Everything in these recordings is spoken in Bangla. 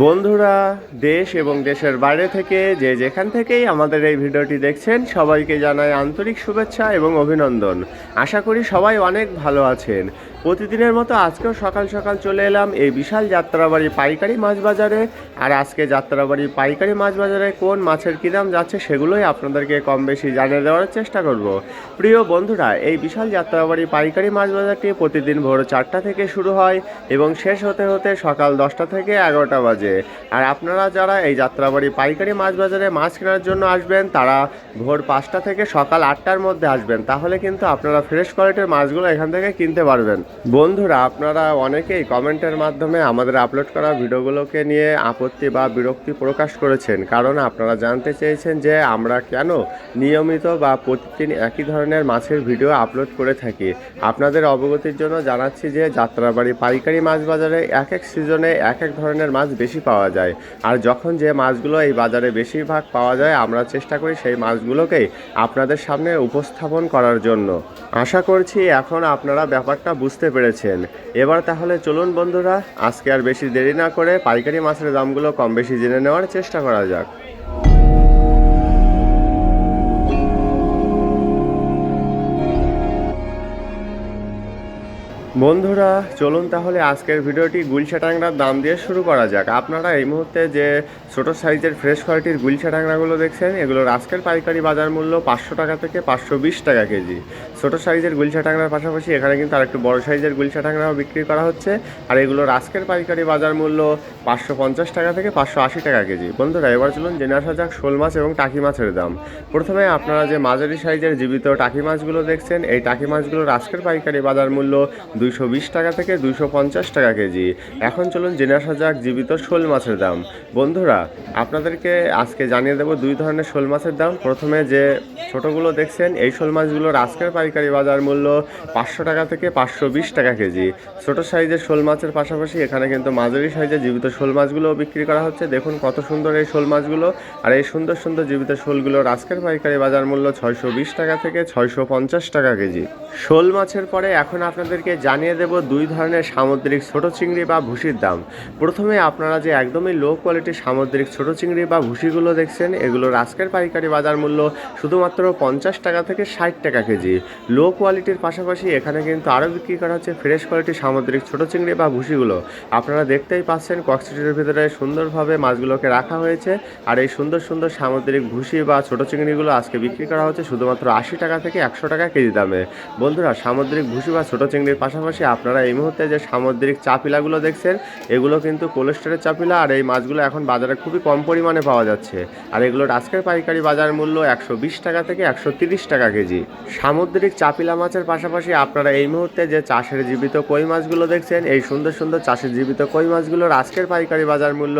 বন্ধুরা, দেশ এবং দেশের বাইরে থেকে যে যেখান থেকেই আমাদের এই ভিডিওটি দেখছেন, সবাইকে জানাই আন্তরিক শুভেচ্ছা এবং অভিনন্দন। আশা করি সবাই অনেক ভালো আছেন। প্রতিদিনের মতো আজকেও সকাল সকাল চলে এলাম এই বিশাল যাত্রাবাড়ি পাইকারি মাছ বাজারে। আর আজকে যাত্রাবাড়ি পাইকারি মাছ বাজারে কোন মাছের কী দাম যাচ্ছে সেগুলোই আপনাদেরকে কম বেশি জানিয়ে দেওয়ার চেষ্টা করব। প্রিয় বন্ধুরা, এই বিশাল যাত্রাবাড়ি পাইকারি মাছ বাজারটি প্রতিদিন ভোর চারটা থেকে শুরু হয় এবং শেষ হতে হতে সকাল দশটা থেকে এগারোটা বাজে। আর আপনারা যারা এই যাত্রাবাড়ি পাইকারি মাছ বাজারে মাছ কেনার জন্য আসবেন, তারা ভোর পাঁচটা থেকে সকাল আটটার মধ্যে আসবেন। তাহলে কিন্তু আপনারা ফ্রেশ কোয়ালিটির মাছগুলো এখান থেকে কিনতে পারবেন। বন্ধুরা, আপনারা অনেকেই কমেন্টের মাধ্যমে আমাদের আপলোড করা ভিডিওগুলোকে নিয়ে আপত্তি বা বিরক্তি প্রকাশ করেছেন। কারণ আপনারা জানতে চেয়েছেন যে আমরা কেন নিয়মিত বা প্রতিদিন একই ধরনের মাছের ভিডিও আপলোড করে থাকি। আপনাদের অবগতির জন্য জানাচ্ছি যে যাত্রাবাড়ি পাইকারি মাছ বাজারে এক এক সিজনে এক এক ধরনের মাছ বেশি পাওয়া যায়। আর যখন যে মাছগুলো এই বাজারে বেশিরভাগ পাওয়া যায়, আমরা চেষ্টা করি সেই মাছগুলোকেই আপনাদের সামনে উপস্থাপন করার জন্য। আশা করছি এখন আপনারা ব্যাপারটা বুঝতে পেরেছেন। এবার তাহলে চলুন বন্ধুরা, আজকে আর বেশি দেরি না করে পাইকারি মাছের দামগুলো কম বেশি জেনে নেওয়ার চেষ্টা করা যাক। বন্ধুরা, চলুন তাহলে আজকের ভিডিওটি গুলশা ট্যাংরার দাম দিয়ে শুরু করা যাক। আপনারা এই মুহূর্তে যে ছোট সাইজের ফ্রেশ কোয়ালিটির গুলশা ট্যাংরাগুলো দেখছেন, এগুলোর আজকের পাইকারি বাজার মূল্য পাঁচশো টাকা থেকে পাঁচশো বিশ টাকা কেজি। ছোট সাইজের গুলশা ট্যাংরার পাশাপাশি এখানে কিন্তু আরেকটু বড় সাইজের গুলশা ট্যাংরাও বিক্রি করা হচ্ছে। আর এগুলোর আজকের পাইকারি বাজার মূল্য পাঁচশো পঞ্চাশ টাকা থেকে পাঁচশো আশি টাকা কেজি। বন্ধুরা, এবার চলুন জেনে আসা যাক শোল মাছ এবং টাকি মাছের দাম। প্রথমে আপনারা যে মাঝারি সাইজের জীবিত টাকি মাছগুলো দেখছেন, এই টাকি মাছগুলোর আজকের পাইকারি বাজার মূল্য দুইশো বিশ টাকা থেকে দুইশো পঞ্চাশ টাকা কেজি। এখন চলুন জেনে আসা যাক জীবিত শোল মাছের দাম। বন্ধুরা, আপনাদেরকে আজকে জানিয়ে দেবো দুই ধরনের শোল মাছের দাম। প্রথমে যে ছোটোগুলো দেখছেন, এই শোল মাছগুলোর আজকের পাইকারি বাজার মূল্য পাঁচশো টাকা থেকে পাঁচশো বিশ টাকা কেজি। ছোট সাইজের শোল মাছের পাশাপাশি এখানে কিন্তু মাঝারি সাইজের জীবিত শোল মাছগুলোও বিক্রি করা হচ্ছে। দেখুন কত সুন্দর এই শোল মাছগুলো। আর এই সুন্দর সুন্দর জীবিত শোলগুলোর আজকের পাইকারি বাজার মূল্য ছয়শো বিশ টাকা থেকে ছয়শো পঞ্চাশ টাকা কেজি। শোল মাছের পরে এখন আপনাদেরকে জানিয়ে দেব দুই ধরনের সামুদ্রিক ছোট চিংড়ি বা ভুসির দাম। প্রথমে আপনারা যে একদমই লো কোয়ালিটির সামুদ্রিক ছোট চিংড়ি বা ভুসিগুলো দেখছেন, এগুলোর আজকের পাইকারি বাজার মূল্য শুধুমাত্র পঞ্চাশ টাকা থেকে ষাট টাকা কেজি। লো কোয়ালিটির পাশাপাশি এখানে কিন্তু আরও বিক্রি করা হচ্ছে ফ্রেশ কোয়ালিটির সামুদ্রিক ছোট চিংড়ি বা ভুসিগুলো আপনারা দেখতেই পাচ্ছেন কক্সিটির ভিতরে সুন্দরভাবে মাছগুলোকে রাখা হয়েছে, আর এই সুন্দর সুন্দর সামুদ্রিক ভুসি বা ছোট চিংড়িগুলো আজকে বিক্রি করা হচ্ছে শুধুমাত্র আশি টাকা থেকে একশো টাকা কেজি দামে। বন্ধুরা, সামুদ্রিক ভুসি বা ছোট চিংড়ির পাশাপাশি আপনারা এই মুহূর্তে যে সামুদ্রিক চাপিলাগুলো দেখছেন, এগুলো কিন্তু কোলেস্টারের চাপিলা আর এই মাছগুলো এখন বাজারে খুবই কম পরিমাণে পাওয়া যাচ্ছে। আর এগুলোর আজকের পাইকারি বাজার মূল্য একশো বিশ টাকা থেকে একশো টাকা কেজি। সামুদ্রিক চাপিলা মাছের পাশাপাশি আপনারা এই মুহূর্তে যে চাষের জীবিত কই মাছগুলো দেখছেন, এই সুন্দর সুন্দর চাষের জীবিত কই মাছগুলোর আজকের পাইকারি বাজার মূল্য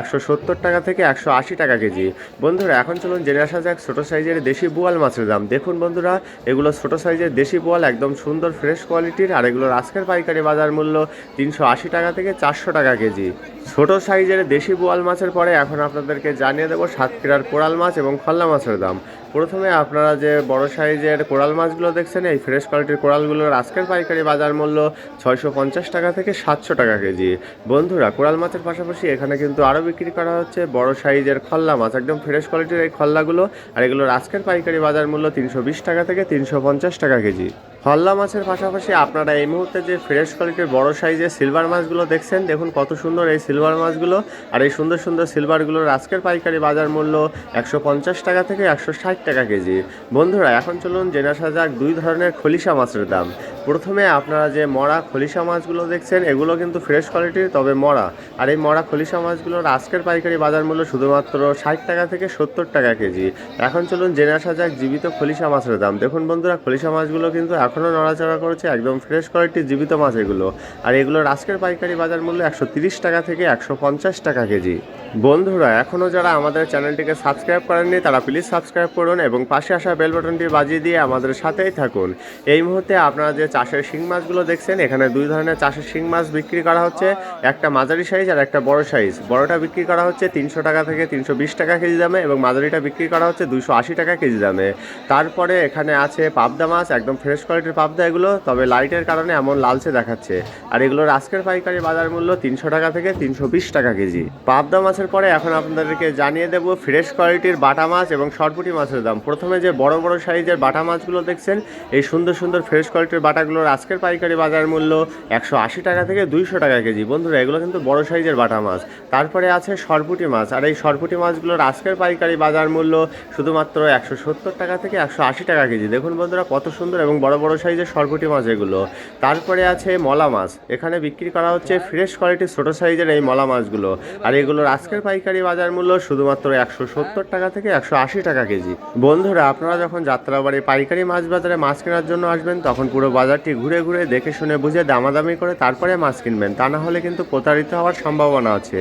একশো সত্তর টাকা থেকে একশো আশি টাকা কেজি। বন্ধুরা, এখন চলুন জেনে আসা যাক ছোটো সাইজের দেশি বোয়াল মাছের দাম। দেখুন বন্ধুরা, এগুলো ছোটো সাইজের দেশি বোয়াল, একদম সুন্দর ফ্রেশ কোয়ালিটির আর এগুলোর আজকের পাইকারি বাজার মূল্য তিনশো আশি টাকা থেকে চারশো টাকা কেজি। ছোট সাইজের দেশি বোয়াল মাছের পরে এখন আপনাদেরকে জানিয়ে দেবো সাতক্ষীরার কোরাল মাছ এবং খল্লা মাছের দাম। প্রথমে আপনারা যে বড় সাইজের কোরাল মাছগুলো দেখছেন, এই ফ্রেশ কোয়ালিটির কোরালগুলোর আজকের পাইকারি বাজার মূল্য ছয়শো পঞ্চাশ টাকা থেকে সাতশো টাকা কেজি। বন্ধুরা, কোরাল মাছের পাশাপাশি এখানে কিন্তু আরও বিক্রি করা হচ্ছে বড় সাইজের খল্লা মাছ। একদম ফ্রেশ কোয়ালিটির এই খল্লাগুলো আর এগুলোর আজকের পাইকারি বাজার মূল্য তিনশো বিশ টাকা থেকে তিনশো পঞ্চাশ টাকা কেজি। হল্লা মাছের পাশাপাশি আপনারা এই মুহূর্তে যে ফ্রেশ কোয়ালিটির বড় সাইজের সিলভার মাছগুলো দেখছেন, দেখুন কত সুন্দর এই সিলভার মাছগুলো আর এই সুন্দর সুন্দর সিলভারগুলোর আজকের পাইকারি বাজার মূল্য একশো পঞ্চাশ টাকা থেকে একশো ষাট টাকা কেজি। বন্ধুরা, এখন চলুন জেনে আসা যাক দুই ধরনের খলিশা মাছের দাম। প্রথমে আপনারা যে মরা খলিশা মাছগুলো দেখছেন, এগুলো কিন্তু ফ্রেশ কোয়ালিটির তবে মরা। আর এই মরা খলিশা মাছগুলোর আজকের পাইকারি বাজার মূল্য শুধুমাত্র ষাট টাকা থেকে সত্তর টাকা কেজি। এখন চলুন জেনে আসা যাক জীবিত খলিশা মাছের দাম। দেখুন বন্ধুরা, খলিশা মাছগুলো কিন্তু এখনও নড়াচড়া করেছে, একদম ফ্রেশ কোয়ালিটির জীবিত মাছ এগুলো। আর এগুলোর আজকের পাইকারি বাজার মূল্য একশো টাকা থেকে একশো পঞ্চাশ টাকা কেজি। বন্ধুরা এখনও যারা আমাদের চ্যানেলটিকে সাবস্ক্রাইব করেননি, তারা প্লিজ সাবস্ক্রাইব করুন এবং পাশে আসা বেল বাটনটি বাজিয়ে দিয়ে আমাদের সাথেই থাকুন। এই মুহূর্তে আপনারা যে চাষের শিং মাছগুলো দেখছেন, এখানে দুই ধরনের চাষের শিং মাছ বিক্রি করা হচ্ছে। একটা মাঝারি সাইজ আর একটা বড় সাইজ। বড়টা বিক্রি করা হচ্ছে তিনশো টাকা থেকে তিনশো বিশ টাকা কেজি দামে এবং মাঝারিটা বিক্রি করা হচ্ছে দুশো আশি টাকা কেজি দামে। তারপরে এখানে আছে পাবদা মাছ, একদম ফ্রেশ কোয়ালিটির পাবদা এগুলো, তবে লাইটের কারণে এমন লালচে দেখাচ্ছে। আর এগুলোর আজকের পাইকারি বাজার মূল্য তিনশো টাকা থেকে তিনশো বিশ টাকা কেজি। পাবদা মাছের পরে এখন আপনাদেরকে জানিয়ে দেবো ফ্রেশ কোয়ালিটির বাটা মাছ এবং শর্টপুটি মাছের দাম। প্রথমে যে বড় বড় সাইজের বাটা মাছগুলো দেখছেন, এই সুন্দর সুন্দর ফ্রেশ কোয়ালিটির বাটাগুলোর আজকের পাইকারি বাজার মূল্য একশো আশি টাকা থেকে দুইশো টাকা কেজি। বন্ধুরা, এগুলো কিন্তু বড় সাইজের বাটা মাছ। তারপরে আছে সরপুটি মাছ। আর এই সরপুটি মাছগুলোর আজকের পাইকারি বাজার মূল্য শুধুমাত্র একশো সত্তর টাকা থেকে একশো আশি টাকা কেজি। দেখুন বন্ধুরা, কত সুন্দর এবং বড় বড় সাইজের সরপুটি মাছ এগুলো। তারপরে আছে মলা মাছ। এখানে বিক্রি করা হচ্ছে ফ্রেশ কোয়ালিটির ছোট সাইজের এই মলা মাছগুলো। আর এগুলোর আজকের পাইকারি বাজার মূল্য শুধুমাত্র একশো সত্তর টাকা থেকে একশো আশি টাকা কেজি। বন্ধুরা, আপনারা যখন যাত্রাবাড়ি পাইকারি মাছ বাজারে মাছ কেনার জন্য আসবেন, তখন পুরো বাজারটি ঘুরে ঘুরে দেখে শুনে বুঝে দামাদামি করে তারপরে মাছ কিনবেন। তা না হলে কিন্তু প্রতারিত হওয়ার সম্ভাবনা আছে।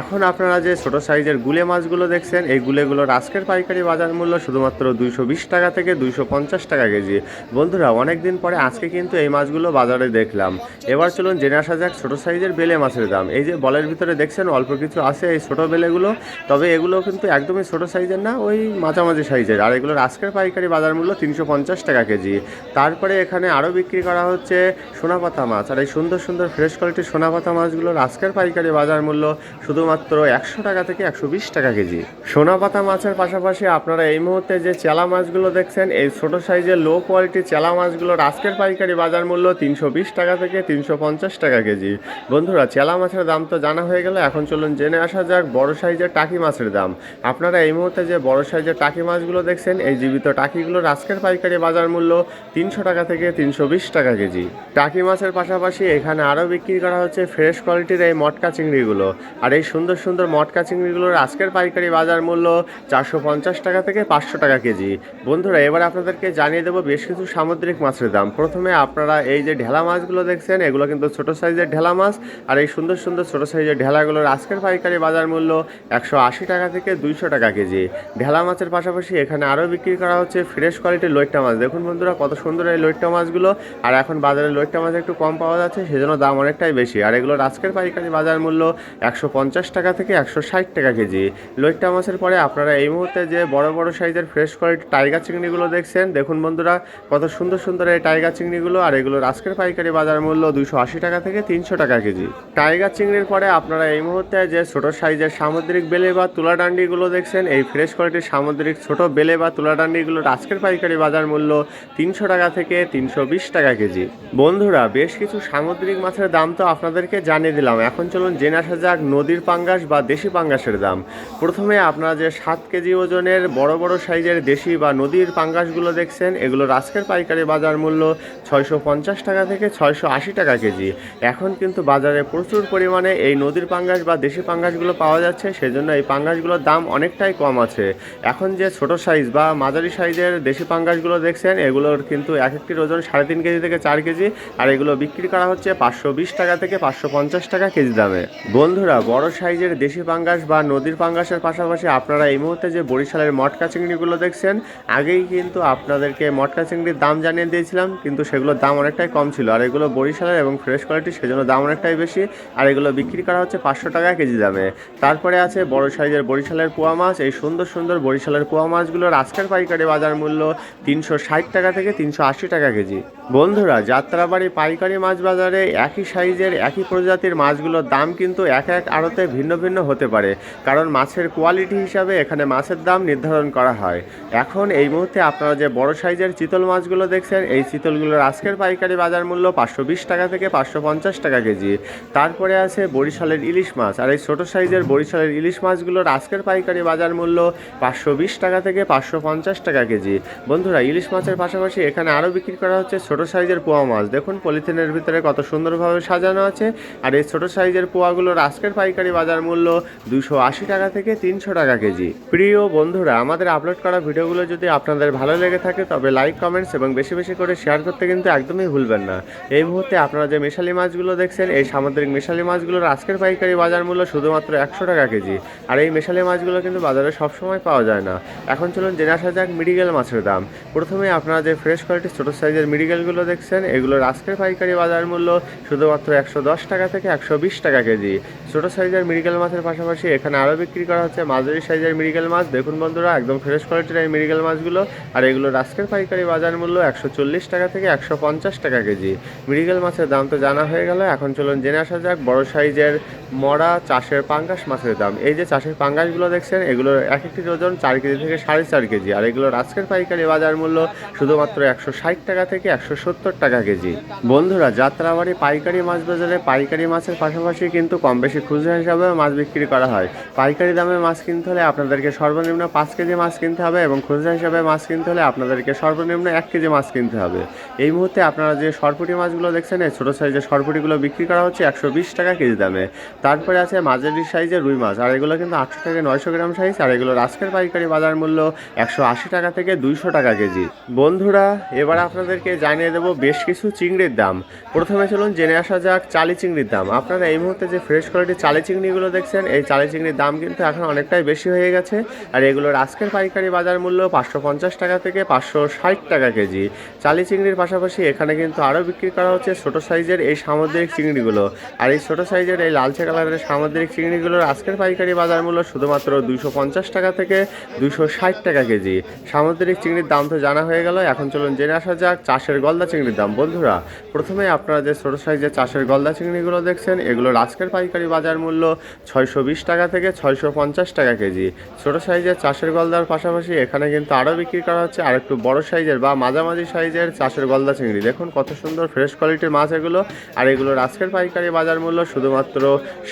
এখন আপনারা যে ছোট সাইজের গুলে মাছগুলো দেখছেন, এই গুলেগুলোর আজকের পাইকারি বাজার মূল্য শুধুমাত্র দুইশো বিশ টাকা থেকে দুইশো পঞ্চাশ টাকা কেজি। বন্ধুরা অনেক দিন পরে আজকে কিন্তু এই মাছগুলো বাজারে দেখলাম। এবার চলুন জেনে আসা যাক ছোট সাইজের বেলে মাছের দাম। এই যে বলের ভিতরে দেখছেন, অল্প কিছু আছে এই ছোট বেলেগুলো তবে এগুলো কিন্তু একদমই ছোট সাইজের না, ওই মাঝামাঝি সাইজের। আর এগুলোর আজকের পাইকারি বাজার মূল্য তিনশো পঞ্চাশ টাকা কেজি। তারপরে এখানে আরও বিক্রি করা হচ্ছে সোনাপাতা মাছ। আর এই সুন্দর সুন্দর ফ্রেশ কোয়ালিটির সোনাপাতা মাছগুলোর আজকের পাইকারি বাজার মূল্য শুধুমাত্র একশো টাকা থেকে একশো বিশ টাকা কেজি। সোনাপাতা মাছের পাশাপাশি আপনারা এই মুহূর্তে যে চেলা মাছগুলো দেখছেন, এই ছোট সাইজের লো কোয়ালিটির চেলা মাছগুলোর আজকের পাইকারি বাজার মূল্য তিনশো বিশ টাকা থেকে তিনশো পঞ্চাশ টাকা কেজি। বন্ধুরা, চেলা মাছের দাম তো জানা হয়ে গেল, এখন চলুন জেনে আসা যাক, বড় সাইজের টাকি মাছের দাম। আপনারা এই মুহূর্তে যে বড় সাইজের টাকি মাছগুলো দেখছেন, এই জীবিত টাকিগুলোর আজকের পাইকারি বাজার মূল্য তিনশো টাকা থেকে তিনশো বিশ টাকা কেজি। টাকি মাছের পাশাপাশি এখানে আরও বিক্রি করা হচ্ছে ফ্রেশ কোয়ালিটির এই মটকা চিংড়িগুলো। আর এই সুন্দর সুন্দর মটকা চিংড়িগুলোর আজকের পাইকারি বাজার মূল্য চারশো পঞ্চাশ টাকা থেকে পাঁচশো টাকা কেজি। বন্ধুরা, এবার আপনাদেরকে জানিয়ে দেবো বেশ কিছু সামুদ্রিক মাছের দাম। প্রথমে আপনারা এই যে ঢেলা মাছগুলো দেখছেন, এগুলো কিন্তু ছোট সাইজের ঢেলা মাছ। আর এই সুন্দর সুন্দর ছোট সাইজের ঢেলাগুলোর আজকের পাইকারি বাজার মূল্য একশো আশি টাকা থেকে দুইশো টাকা কেজি। ঢেলা মাছের পাশাপাশি এখানে আরও বিক্রি করা হচ্ছে ফ্রেশ কোয়ালিটির লইট্টা মাছ। দেখুন বন্ধুরা, কত সুন্দর এই লইট্টা মাছগুলো। আর এখন বাজারে লইট্টা মাছ একটু কম পাওয়া যাচ্ছে, সেজন্য দাম অনেকটাই বেশি। আর এগুলোর আজকের পাইকারি বাজার মূল্য একশো পঞ্চাশ টাকা থেকে একশো ষাট টাকা কেজি। লইট্টা মাছের পরে আপনারা এই মুহূর্তে যে বড় বড় সাইজের ফ্রেশ কোয়ালিটি টাইগার চিংড়িগুলো দেখছেন, দেখুন বন্ধুরা, কত সুন্দর সুন্দর এই টাইগার চিংড়িগুলো। আর এগুলোর আজকের পাইকারি বাজার মূল্য দুশো আশি টাকা থেকে তিনশো টাকা কেজি। টাইগার চিংড়ির পরে আপনারা এই মুহূর্তে যে ছোট সাইজের সামুদ্রিক বেলে বা তুলা ডান্ডিগুলো দেখছেন। এই ফ্রেশ কোয়ালিটির সামুদ্রিক ছোট বেলে বা তুলা ডান্ডিগুলোর আজকের পাইকারি বাজার মূল্য তিনশো টাকা থেকে তিনশো বিশ টাকা কেজি। বন্ধুরা, বেশ কিছু সামুদ্রিক মাছের দাম তো আপনাদেরকে জানিয়ে দিলাম। এখন চলুন জেনে আসা যাক নদীর পাঙ্গাস বা দেশি পাঙ্গাসের দাম। প্রথমে আপনারা যে সাত কেজি ওজনের বড় বড় সাইজের দেশি বা নদীর পাঙ্গাসগুলো দেখছেন, এগুলোর আজকের পাইকারি বাজার মূল্য ছয়শো পঞ্চাশ টাকা থেকে ছয়শো আশি টাকা কেজি। এখন কিন্তু বাজারে প্রচুর পরিমাণে এই নদীর পাঙ্গাস বা দেশি পাঙ্গাসগুলো পাওয়া যাচ্ছে, সেজন্য এই পাঙ্গাসগুলোর দাম অনেকটাই কম আছে। এখন যে ছোট সাইজ বা মাঝারি সাইজের দেশি পাঙ্গাসগুলো দেখছেন, এগুলোর কিন্তু এক একটির ওজন সাড়ে তিন কেজি থেকে চার কেজি, আর এগুলো বিক্রি করা হচ্ছে পাঁচশো বিশ টাকা থেকে পাঁচশো পঞ্চাশ টাকা কেজি দামে। বন্ধুরা, বড় সাইজের দেশি পাঙ্গাস বা নদীর পাঙ্গাসের পাশাপাশি আপনারা এই মুহূর্তে যে বরিশালের মটকা চিংড়িগুলো দেখছেন, আগেই কিন্তু আপনাদেরকে মটকা চিংড়ির দাম জানিয়ে দিয়েছিলাম, কিন্তু সেগুলোর দাম অনেকটাই কম ছিল। আর এগুলো বরিশালের এবং ফ্রেশ কোয়ালিটি সেজন্য দাম অনেকটাই বেশি, আর এগুলো বিক্রি করা হচ্ছে পাঁচশো টাকা কেজি দামে। তারপরে আছে বড় সাইজের বরিশালের পোয়া মাছ। এই সুন্দর সুন্দর বরিশালের পোয়া মাছগুলোর আজকের পাইকারি বাজার মূল্য তিনশো ষাট টাকা থেকে তিনশো আশি টাকা কেজি। বন্ধুরা, যাত্রাবাড়ি পাইকারি মাছ বাজারে একই সাইজের, একই প্রজাতির মাছগুলোর দাম কিন্তু এক এক আড়তে ভিন্ন ভিন্ন হতে পারে। কারণ মাছের কোয়ালিটি হিসাবে এখানে মাছের দাম নির্ধারণ করা হয়। এখন এই মুহূর্তে আপনারা যে বড় সাইজের চিতল মাছগুলো দেখছেন, এই চিতলগুলোর আজকের পাইকারি বাজার মূল্য পাঁচশো বিশ টাকা থেকে পাঁচশো পঞ্চাশ টাকা কেজি। তারপরে আছে বরিশালের ইলিশ মাছ। আর এই ছোটো সাইজের বরিশালের ইলিশ মাছগুলোর আজকের পাইকারি বাজার মূল্য পাঁচশো বিশ টাকা থেকে পাঁচশো পঞ্চাশ টাকা কেজি। বন্ধুরা, ইলিশ মাছের পাশাপাশি এখানে আরও বিক্রি করা হচ্ছে ছোট সাইজের পোয়া মাছ। দেখুন, পলিথিনের ভিতরে কত সুন্দরভাবে সাজানো আছে। আর এই ছোট সাইজের পোয়াগুলোর আজকের পাইকারি বাজার মূল্য দুশো আশি টাকা থেকে তিনশো টাকা কেজি। প্রিয় বন্ধুরা, আমাদের আপলোড করা ভিডিওগুলো যদি আপনাদের ভালো লেগে থাকে, তবে লাইক, কমেন্টস এবং বেশি বেশি করে শেয়ার করতে কিন্তু একদমই ভুলবেন না। এই মুহূর্তে আপনারা যে মিশালি মাছগুলো দেখছেন, এই সামুদ্রিক মিশালি মাছগুলোর আজকের পাইকারি বাজার মূল্য শুধুমাত্র একশো টাকা কেজি। আর এই মিশালি মাছগুলো কিন্তু বাজারে সবসময় পাওয়া যায় না। এখন চলুন জেনে আসা যাক মিডিগেল মাছের দাম। প্রথমে আপনারা যে ফ্রেশ কোয়ালিটির ছোটো সাইজের মিডিগেলগুলো দেখছেন, এগুলোর আজকের পাইকারি বাজার মূল্য শুধুমাত্র একশো দশ টাকা থেকে একশো বিশ টাকা কেজি। ছোটো সাইজের মিডিগেল মাছের পাশাপাশি এখানে আরও বিক্রি করা হচ্ছে মাঝারি সাইজের মিডিগেল মাছ। দেখুন বন্ধুরা, একদম ফ্রেশ কোয়ালিটির এই মিডিগেল মাছগুলো। আর এগুলোর আজকের পাইকারি বাজার মূল্য একশো চল্লিশ টাকা থেকে একশো পঞ্চাশ টাকা কেজি। মিডিগেল মাছের দাম তো জানা হয়ে গেল। এখন চলুন জেনে আসা যাক বড় সাইজের মরা চাষের পাঙ্গাস মাছের দাম। এই যে চাষের পাঙ্গাসগুলো দেখছেন এগুলোর এক একটি ওজন চার কেজি থেকে সাড়ে চার কেজি। আর এগুলোর আজকের পাইকারি বাজার মূল্য শুধুমাত্র একশো ষাট টাকা থেকে একশো সত্তর টাকা কেজি। বন্ধুরা, যাত্রাবাড়ি পাইকারি মাছ বাজারে পাইকারি মাছের পাশাপাশি কিন্তু কম বেশি খুচরা হিসাবে মাছ বিক্রি করা হয়। পাইকারি দামে মাছ কিনতে হলে আপনাদেরকে সর্বনিম্ন পাঁচ কেজি মাছ কিনতে হবে এবং খুচরা হিসাবে মাছ কিনতে হলে আপনাদেরকে সর্বনিম্ন এক কেজি মাছ কিনতে হবে। এই মুহূর্তে আপনারা যে সরপুটি মাছগুলো দেখছেন, এই ছোটো সাইজের সরপুটিগুলো বিক্রি করা হচ্ছে একশো বিশ টাকা কেজি দামে। তারপরে আছে মাঝারি সাইজের রুই মাছ, আর এগুলো কিন্তু আটশো থেকে নয়শো গ্রাম সাইজ আর এগুলোর আজকের পাইকারি বাজার মূল্য একশো আশি টাকা থেকে দুইশো টাকা কেজি। বন্ধুরা, এবার আপনাদেরকে জানিয়ে দেবো বেশ কিছু চিংড়ির দাম। প্রথমে চলুন জেনে আসা যাক চালি চিংড়ির দাম। আপনারা এই মুহূর্তে যে ফ্রেশ কোয়ালিটির চালি চিংড়িগুলো দেখছেন, এই চালি চিংড়ির দাম কিন্তু এখন অনেকটাই বেশি হয়ে গেছে, আর এগুলোর আজকের পাইকারি বাজার মূল্য পাঁচশো পঞ্চাশ টাকা থেকে পাঁচশো ষাট টাকা কেজি। চালি চিংড়ির পাশাপাশি এখানে কিন্তু আরও বিক্রি করা হচ্ছে ছোটো সাইজের এই সামুদ্রিক চিংড়িগুলো, আর এই ছোট সাইজের এই লালচে কালারের সামুদ্রিক চিংড়িগুলোর আজকের পাইকারি বাজার মূল্য শুধুমাত্র দুইশো পঞ্চাশ টাকা থেকে দুইশো ষাট টাকা কেজি। সামুদ্রিক চিংড়ির দাম তো জানা হয়ে গেল, এখন চলুন জেনে আসা যাক চাষের গলদা চিংড়ির দাম। বন্ধুরা, প্রথমে আপনারা যে ছোট সাইজের চাষের গলদা চিংড়িগুলো দেখছেন, এগুলোর আজকের পাইকারি বাজার মূল্য ছয়শো বিশ টাকা থেকে ছয়শো পঞ্চাশ টাকা কেজি। ছোট সাইজের চাষের গলদার পাশাপাশি এখানে কিন্তু আরও বিক্রি করা হচ্ছে আর একটু বড় সাইজের বা মাঝামাঝি সাইজের চাষের গলদা চিংড়ি। দেখুন কত সুন্দর ফ্রেশ কোয়ালিটির মাছ এগুলো, আর এগুলোর আজকের পাইকারি বাজার মূল্য শুধুমাত্র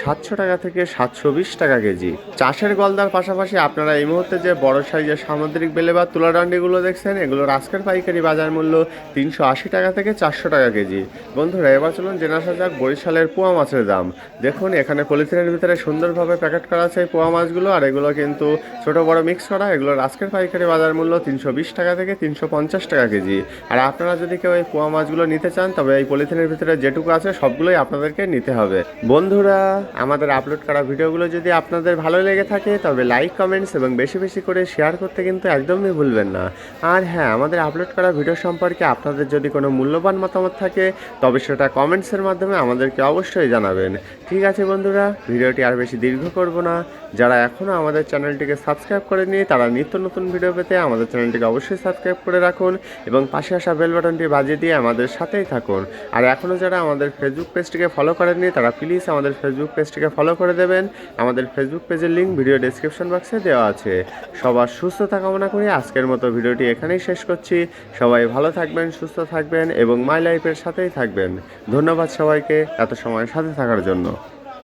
সাতশো টাকা থেকে সাতশো বিশ টাকা কেজি। চাষের গলদার পাশাপাশি আপনারা এই মুহূর্তে যে বড় সাইজের সামুদ্রিক বেলে বা তুলাডান্ডিগুলো দেখছেন, এগুলোর আজকের পাইকারি বাজার মূল্য তিনশো আশি টাকা থেকে চারশো টাকা কেজি। বন্ধুরা, এবার চলুন জেনে আসা যাক বরিশালের পোয়া মাছের দাম। দেখুন, এখানে পলিথিনের ভিতরে সুন্দরভাবে প্যাকেট করা আছে পোয়া মাছগুলো, আর এগুলো কিন্তু ছোট বড় মিক্স করা, এগুলোর আজকের পাইকারি বাজার মূল্য তিনশো বিশ টাকা থেকে তিনশো পঞ্চাশ টাকা কেজি। আর আপনারা যদি কেউ এই পোয়া মাছগুলো নিতে চান, তবে এই পলিথিনের ভিতরে যেটুকু আছে সবগুলোই আপনাদেরকে নিতে হবে। বন্ধুরা আমাদের আপলোড করা ভিডিওগুলো যদি আপনাদের ভালো লেগে থাকে, তবে লাইক কমেন্টস এবং বেশি বেশি করে শেয়ার করতে কিন্তু একদমই ভুলবেন না। আর হ্যাঁ আমাদের আপলোড করা ভিডিও সম্পর্কে আপনাদের যদি কোনো মূল্যবান মতামত থাকে, তবে সেটা কমেন্টসের মাধ্যমে আমাদেরকে অবশ্যই জানাবেন। ঠিক আছে বন্ধুরা, ভিডিওটি আর বেশি দীর্ঘ করব না। যারা এখনও আমাদের চ্যানেলটিকে সাবস্ক্রাইব করেনি তারা নিত্য নতুন ভিডিও পেতে আমাদের চ্যানেলটিকে অবশ্যই সাবস্ক্রাইব করে রাখুন এবং পাশে আসা বেল বাটনটি বাজিয়ে দিয়ে আমাদের সাথেই থাকুন। আর এখনও যারা আমাদের ফেসবুক পেজটিকে ফলো করেননি, তারা প্লিজ আমাদের ফেসবুক পেজটিকে ফলো করে দেবেন। আমাদের ফেসবুক পেজের লিঙ্ক ভিডিও ডিসক্রিপশন বক্সে দেওয়া আছে। সবার সুস্থতা কামনা করে। আজকের মতো ভিডিওটি এখানেই শেষ করছি। সবাই ভালো থাকবেন, সুস্থ থাকবেন এবং মাই লাইফের সাথেই থাকবেন। ধন্যবাদ সবাইকে এত সময় সাথে থাকার জন্য।